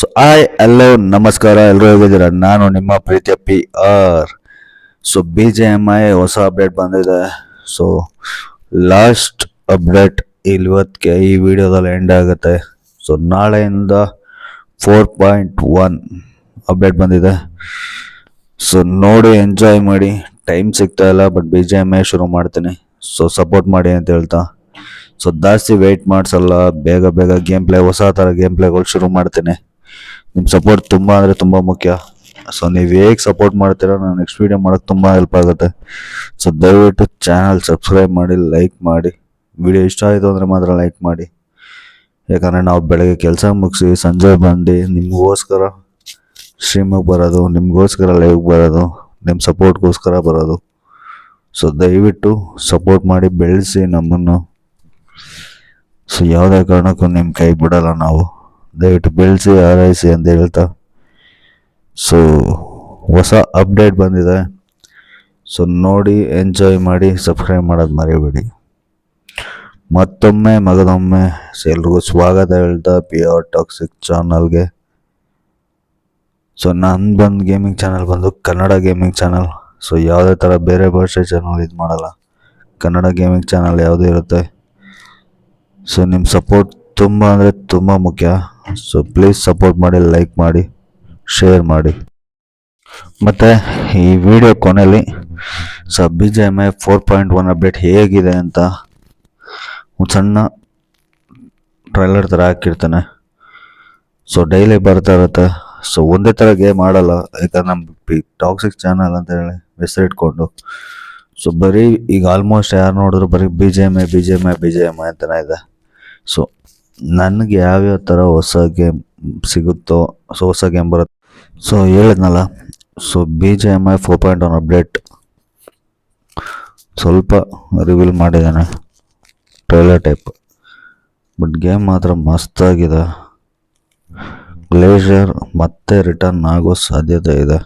So ಆಯ್ ಎಲ್ಲೋ ನಮಸ್ಕಾರ ಎಲ್ಲರೂ ಹೇಗಿದ್ದೀರಾ? ನಾನು ನಿಮ್ಮ ಪ್ರೀತಿಯ P R so B G M I ಹೊಸ ಅಪ್ಡೇಟ್ ಬಂದಿದೆ. ಸೊ ಲಾಸ್ಟ್ ಅಪ್ಡೇಟ್ ಇವತ್ತಿಗೆ ಈ ವಿಡಿಯೋದಲ್ಲಿ ಎಂಡ್ ಆಗುತ್ತೆ. ಸೊ ನಾಳೆಯಿಂದ ಫೋರ್ ಪಾಯಿಂಟ್ ಒನ್ ಅಪ್ಡೇಟ್ ಬಂದಿದೆ. ಸೊ ನೋಡಿ ಎಂಜಾಯ್ ಮಾಡಿ. ಟೈಮ್ ಸಿಗ್ತಾ ಇಲ್ಲ but B G M I ಶುರು ಮಾಡ್ತೀನಿ. ಸೊ ಸಪೋರ್ಟ್ ಮಾಡಿ ಅಂತ ಹೇಳ್ತಾ. ಸೊ ಜಾಸ್ತಿ ವೆಯ್ಟ್ ಮಾಡಿಸಲ್ಲ. ಬೇಗ ಬೇಗ ಗೇಮ್ ಪ್ಲೇ ಹೊಸ ಥರ ಗೇಮ್ ಪ್ಲೇಗಳು ಶುರು ಮಾಡ್ತೀನಿ. ನಿಮ್ಮ ಸಪೋರ್ಟ್ ತುಂಬ ಅಂದರೆ ತುಂಬ ಮುಖ್ಯ. ಸೊ ನೀವು ಹೇಗೆ ಸಪೋರ್ಟ್ ಮಾಡ್ತೀರೋ ನಾನು ನೆಕ್ಸ್ಟ್ ವೀಡಿಯೋ ಮಾಡೋಕ್ಕೆ ತುಂಬ ಹೆಲ್ಪ್ ಆಗುತ್ತೆ. ಸೊ ದಯವಿಟ್ಟು ಚಾನಲ್ ಸಬ್ಸ್ಕ್ರೈಬ್ ಮಾಡಿ ಲೈಕ್ ಮಾಡಿ. ವಿಡಿಯೋ ಇಷ್ಟ ಆಯಿತು ಅಂದರೆ ಮಾತ್ರ ಲೈಕ್ ಮಾಡಿ. ಯಾಕಂದರೆ ನಾವು ಬೆಳಗ್ಗೆ ಕೆಲಸ ಮುಗಿಸಿ, ಸಂಜೆ ಬಂದು ನಿಮಗೋಸ್ಕರ ಸ್ಟ್ರೀಮಿಗೆ ಬರೋದು, ನಿಮಗೋಸ್ಕರ ಲೈವ್ ಬರೋದು ನಿಮ್ಮ ಸಪೋರ್ಟ್ಗೋಸ್ಕರ ಬರೋದು. ಸೊ ದಯವಿಟ್ಟು ಸಪೋರ್ಟ್ ಮಾಡಿ, ಬೆಳೆಸಿ ನಮ್ಮನ್ನು. ಸೊ ಯಾವುದೇ ಕಾರಣಕ್ಕೂ ನಿಮ್ಮ ಕೈ ಬಿಡಲ್ಲ ನಾವು. ದಯವಿಟ್ಟು ಬೆಳೆಸಿ ಹಾರೈಸಿ ಅಂತ ಹೇಳ್ತಾ. ಸೊ ಹೊಸ ಅಪ್ಡೇಟ್ ಬಂದಿದೆ. ಸೊ ನೋಡಿ ಎಂಜಾಯ್ ಮಾಡಿ ಸಬ್ಸ್ಕ್ರೈಬ್ ಮಾಡೋದು ಮರಿಬೇಡಿ. ಮತ್ತೊಮ್ಮೆ ಮಗದೊಮ್ಮೆ ಸೊ ಎಲ್ರಿಗೂ ಸ್ವಾಗತ ಹೇಳ್ತಾ ಪಿ ಆರ್ ಟಾಕ್ಸಿಕ್ ಚಾನಲ್ಗೆ. ಸೊ ನಾನು ಬಂದು ಗೇಮಿಂಗ್ ಚಾನಲ್ ಬಂದು ಕನ್ನಡ ಗೇಮಿಂಗ್ ಚಾನಲ್ ಸೊ ಯಾವುದೇ ಥರ ಬೇರೆ ಭಾಷೆ ಚಾನಲ್ ಇದು ಮಾಡಲ್ಲ. ಕನ್ನಡ ಗೇಮಿಂಗ್ ಚಾನಲ್ ಯಾವುದೇ ಇರುತ್ತೆ. ಸೊ ನಿಮ್ಮ ಸಪೋರ್ಟ್ ತುಂಬ ಅಂದರೆ ತುಂಬ ಮುಖ್ಯ. ಸೊ ಪ್ಲೀಸ್ ಸಪೋರ್ಟ್ ಮಾಡಿ ಲೈಕ್ ಮಾಡಿ ಶೇರ್ ಮಾಡಿ. ಮತ್ತು ಈ ವಿಡಿಯೋ ಕೊನೆಯಲ್ಲಿ so B G M I four point one update ಹೇಗಿದೆ ಅಂತ ಒಂದು ಸಣ್ಣ ಟ್ರೈಲರ್ ಥರ ಹಾಕಿರ್ತಾನೆ. ಸೊ ಡೈಲಿ ಬರ್ತಾ ಇರುತ್ತೆ. ಸೊ ಒಂದೇ ಥರ ಗೇಮ್ ಆಡಲ್ಲ, ಯಾಕಂದ್ರೆ ನಮ್ಮ ಟಾಕ್ಸಿಕ್ ಚಾನಲ್ ಅಂತ ಹೇಳಿ ಹೆಸರಿಟ್ಕೊಂಡು ಸೊ ಬರೀ ಈಗ ಆಲ್ಮೋಸ್ಟ್ ಯಾರು ನೋಡಿದ್ರು ಬರೀ B G M I B G M I B G M I ಅಂತಲೇ ಇದೆ. ಸೊ ನನಗೆ ಯಾವ್ಯಾವ ಥರ ಹೊಸ ಗೇಮ್ ಸಿಗುತ್ತೋ, ಸೊ ಹೊಸ ಗೇಮ್ ಬರುತ್ತೆ. ಸೊ ಹೇಳಿದ್ನಲ್ಲ, so B G M I four point one update ಸ್ವಲ್ಪ ರಿವೀಲ್ ಮಾಡಿದ್ದಾನೆ ಟ್ರೈಲರ್ ಟೈಪ್ ಬಟ್ ಗೇಮ್ ಮಾತ್ರ ಮಸ್ತಾಗಿದೆ ಗ್ಲೇಷರ್ ಮತ್ತೆ ರಿಟರ್ನ್ ಆಗೋ ಸಾಧ್ಯತೆ ಇದೆ.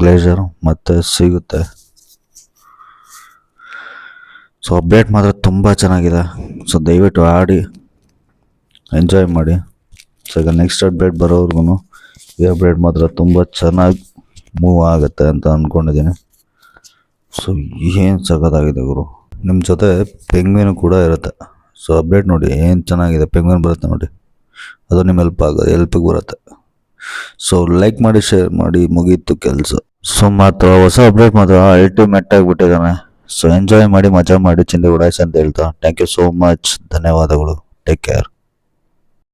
ಗ್ಲೇಷರ್ ಮತ್ತೆ ಸಿಗುತ್ತೆ. ಸೊ ಅಪ್ಡೇಟ್ ಮಾತ್ರ ತುಂಬ ಚೆನ್ನಾಗಿದೆ. ಸೊ ದಯವಿಟ್ಟು ಆಡಿ. ಎಂಜಾಯ್ ಮಾಡಿ. ಸೊ ಈಗ ನೆಕ್ಸ್ಟ್ ಅಪ್ಡೇಟ್ ಬರೋವ್ರಿಗೂ ಈ ಅಪ್ಡೇಟ್ ಮಾತ್ರ ತುಂಬ ಚೆನ್ನಾಗಿ ಮೂವ್ ಆಗುತ್ತೆ ಅಂತ ಅಂದ್ಕೊಂಡಿದ್ದೀನಿ ಸೊ ಏನು ಸಖತ್ತಾಗಿದೆ ಗುರು? ನಿಮ್ಮ ಜೊತೆ ಪೆಂಗ್ವಿನ್ ಕೂಡ ಇರುತ್ತೆ. ಸೊ ಅಪ್ಡೇಟ್ ನೋಡಿ ಏನು ಚೆನ್ನಾಗಿದೆ ಪೆಂಗ್ವಿನ್ ಬರುತ್ತೆ ನೋಡಿ. ಅದು ನಿಮ್ಮ ಹೆಲ್ಪ್ ಆಗ ಹೆಲ್ಪಿಗೆ ಬರುತ್ತೆ. ಸೊ ಲೈಕ್ ಮಾಡಿ ಶೇರ್ ಮಾಡಿ ಮುಗೀತು ಕೆಲಸ. ಸೊ ಮಾತ್ರ ಹೊಸ ಅಪ್ಡೇಟ್ ಮಾತ್ರ ಅಲ್ಟಿಮೇಟ್ ಆಗಿಬಿಟ್ಟಿದ್ದಾನೆ. ಸೊ ಎಂಜಾಯ್ ಮಾಡಿ, ಮಜಾ ಮಾಡಿ ಚಿಂದೆ ಉಡಾಯಿಸಿ ಅಂತ ಹೇಳ್ತಾ. ಥ್ಯಾಂಕ್ ಯು ಸೋ ಮಚ್ ಧನ್ಯವಾದಗಳು. Take care